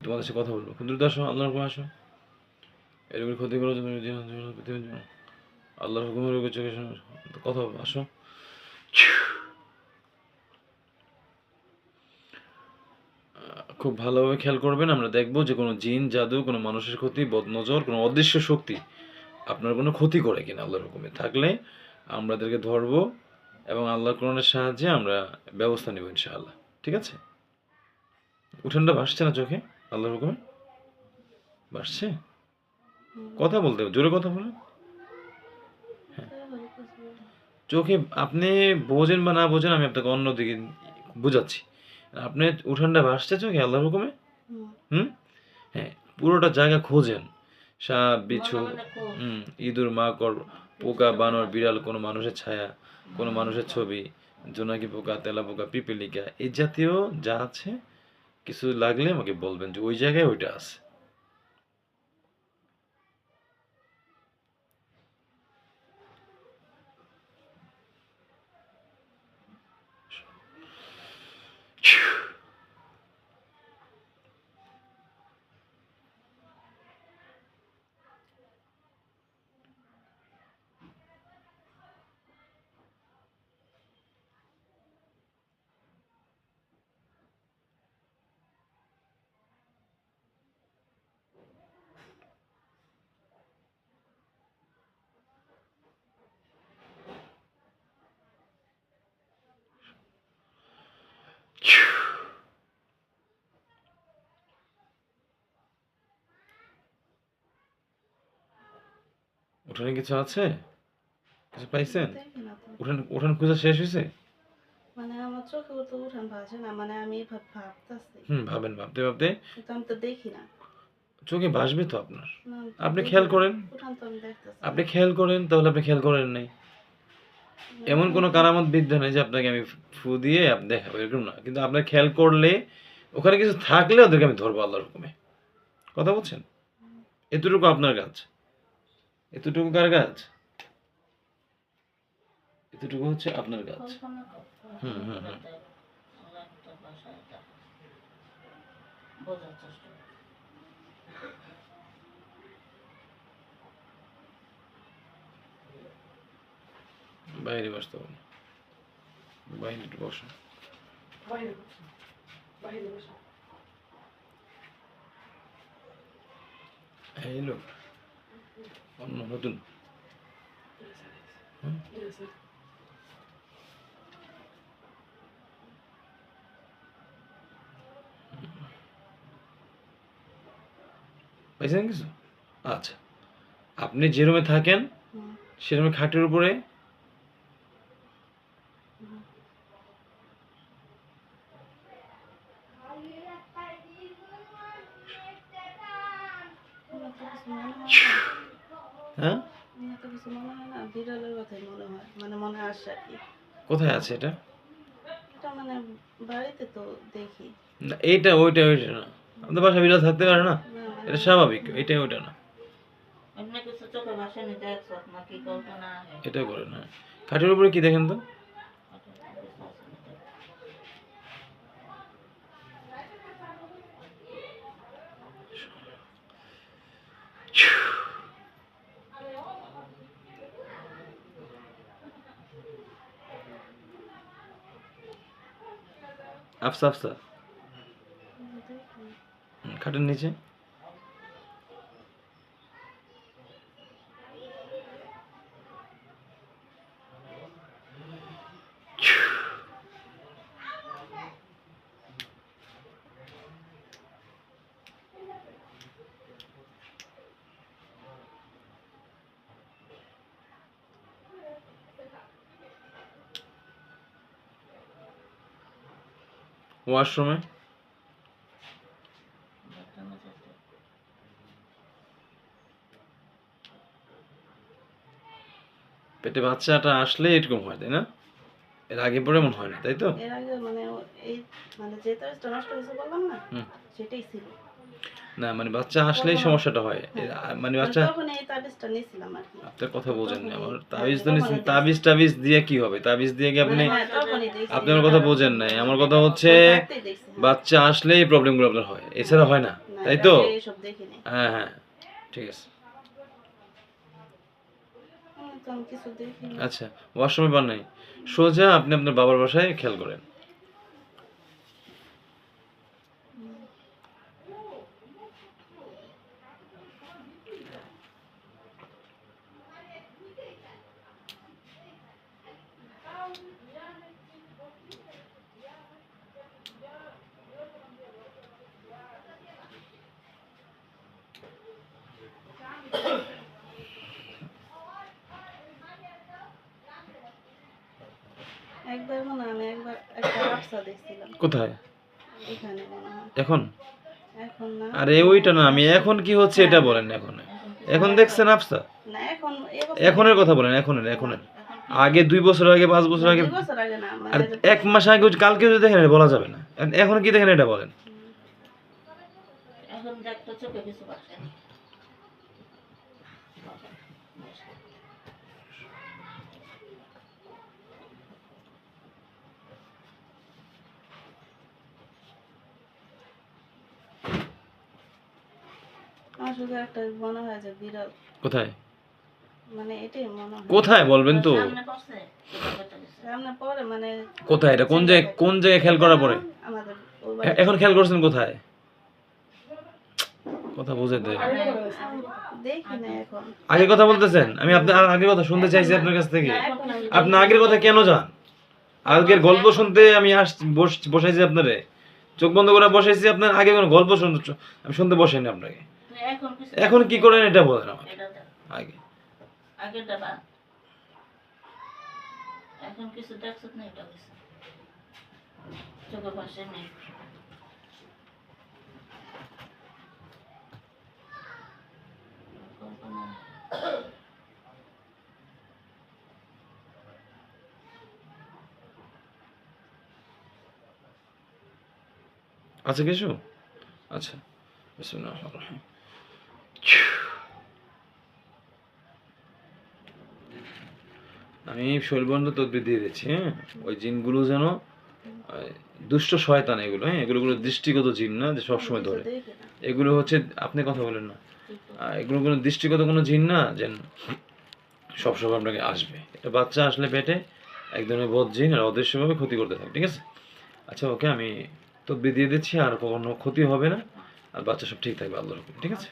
তোমাদের সাথে কথা বলব। দ্রুত আসো আল্লাহর হুকুমে আসো। এরকম ক্ষতি করো তুমি আল্লাহর হুকুমের চোখে কথা বলব, আসো। খুব ভালোভাবে খেয়াল করবেন, আমরা দেখব যে কোনো জিন, জাদু, কোনো মানুষের ক্ষতি, বদনজর, কোনো অদৃশ্য শক্তি আপনার কোনো ক্ষতি করে কিনা আল্লাহর হুকুমে। থাকলে আমরা ধরবো এবং আল্লাহর কোরআনের সাহায্যে আমরা ব্যবস্থা নেব ইনশাআল্লাহ। ঠিক আছে? উঠানটা ভাসছে না চোখে? আল্লাহর হুকুমে? ভাসছে কথা বলতে জোরে কথা বলেন। চোখে আপনি বোঝেন বা না বোঝেন আমি আপনাকে অন্যদিকে বোঝাচ্ছি। আপনি উঠানটা ভাসছে চোখে আল্লাহর হুকুমে? হুম? হ্যাঁ পুরোটা জায়গা খোঁজেন। সাপ বিছু হুম ইঁদুর মাকড় পোকা বানর বিড়াল কোনো মানুষের ছায়া কোনো মানুষের ছবি জোনাকি পোকা তেলা পোকা পিপিলিকা এই জাতীয় যা আছে কিছু লাগলে আমাকে বলবেন যে ওই জায়গায় ওইটা আছে। উঠানে কিছু আছে? কিছু পাইছেন। উঠান উঠান খোঁজা শেষ হয়েছে মানে আমার চোখে তো উঠান ভাসে না মানে আমি ভাবতেছি। হুম ভাবেন ভাবতে ভাবতে। আমি তো দেখি না। চোখে ভাসবে তো আপনার? আপনি খেয়াল করেন। আপনি খেয়াল করেন তাহলে আপনি খেয়াল করেন নাই। এমন কোনো কারামত বিদ্যা নেই যে আপনাকে আমি ফু দিয়ে দেখাবো এরকম না। কিন্তু আপনার খেয়াল করলে ওখানে কিছু থাকলে ওদেরকে আমি ধরবো আল্লাহর হুকুমে। কথা বলছেন? এতটুকু আপনার কাজ। এতটুকু কার কাজ এতটুকু হচ্ছে আপনার করতে হুম, হুম। বাইরে বসতে হবে বাইরে একটু বসো। এই লোক। অন্য নতুন। পাইছেন কিছু? আচ্ছা। আপনি যেরমে থাকেন সেরমে সে রুমে খাটের উপরে কি। কোথায় আছে এটা? এটা মানে বাড়িতে তো দেখি। না এইটা ওইটা ওইটা না। আমাদের বাসা বিড়াল থাকতে পারে না? মানে এটা স্বাভাবিক এটা ওইটা না। এটা করে না। খাটের উপরে কি দেখেন তো? আফসা আফসা। খাটের নিচে। ওয়াশরুমে? পেটে বাচ্চাটা আসলে এরকম হয় তাই না? এর আগে পরে মনে হয় না তাই তো? এর আগে মানে এই মানে যেটা নষ্ট হয়েছে বললাম না সেটাই ছিল। না মানে বাচ্চা আসলেই সমস্যাটা হয়। মানে মানে বাচ্চা তখন এই তাবিজটা নিয়েছিলাম আর আপনার কথা বোঝেন না। আমার তাবিজ তো হ্যাঁ, নিচ্ছেন তখনই তাবিজ টাবিজ দিয়ে কি হবে? তাবিজ দিয়ে কি আপনি হ্যাঁ, দেখছি। আপনি আমার কথা বোঝেন নাই। আমার কথা হচ্ছে হ্যাঁ। বাচ্চা আসলেই প্রবলেমগুলো আপনার হয়। এছাড়া হয় না তাই তো? হ্যাঁ হ্যাঁ ঠিক আছে। তো আচ্ছা ওয়াশরুমে পান নাই। সোজা আপনি আপনার বাবার বাসায় খেয়াল করেন। একবার মনে আমি একবার একটা রাস্তা দেখছিলাম। কোথায়? এখানে এখন? এখন না। আরে ওইটা না আমি এখন কি হচ্ছে এটা বলেন এখন। এখন দেখছেন আফসা না এখন এখনের কথা বলেন এখনের এখনের। আগে দুই বছর আগে পাঁচ বছর আগে মানে আর এক মাস আগে কালকে যদি দেখেন এটা বলা যাবে না। এখন- এখন কি দেখেন এটা বলেন। এখন দেখতো চোখে কিছু বাসে না আমার শুধু একটা মনে হয় যে বিড়াল কোথায়? মানে এটাই মনে হয়। কোথায় বলবেন তো? সামনে মানে কোথায়? এটা কোন জায়গায় কোন জায়গায় খেয়াল করার পরে? আমাদের ওই বাড়ি- এখন খেয়াল করছেন কোথায়? কথা বুঝাতে দেখি না এখন। আগে কথা বলতেছেন? আমি আপনার আগের কথা শুনতে চাইছি আপনার কাছ থেকে। এখন আমি আপনি আগের কথা কেন যান? আগের গল্প শুনতে আমি আস বস- বসাইছি আপনারে। চোখ বন্ধ করে বসাইছি আপনার। আগে কোনো গল্প শুনতে আমি শুনতে বসাইনি আপনাকে। এখন কিছু এখন কি করেন এটা বলেন আমার দেখ আগে। আগেরটা বাদ। এখন কিছু দেখছ না এটা কিছু চোখে বাসে নেই। কল্পনা আছে কিছু? আচ্ছা বিসমিল্লাহির রহমানির রহিম। আমি শৈলবন্ধ তদবির দিয়ে দিচ্ছি হ্যাঁ? ওই জিনগুলো যেন দুষ্ট শয়তান এগুলো হ্যাঁ? এগুলো দৃষ্টিগত জিন না যে সবসময় ধরে। এগুলো হচ্ছে আপনি কথা বলেন না। এগুলো কোনো দৃষ্টিগত কোনো জিন না যে সবসময় আপনাকে আসবে। এটা বাচ্চা আসলে পেটে এক ধরনের বদ জিন আর অদৃশ্যভাবে ক্ষতি করতে থাকে ঠিক আছে? আচ্ছা ওকে আমি তদবির দিয়ে দিচ্ছি আর কোনো ক্ষতি হবে না আর বাচ্চা সব ঠিক থাকবে আল্লাহর হুকুমে, ঠিক আছে?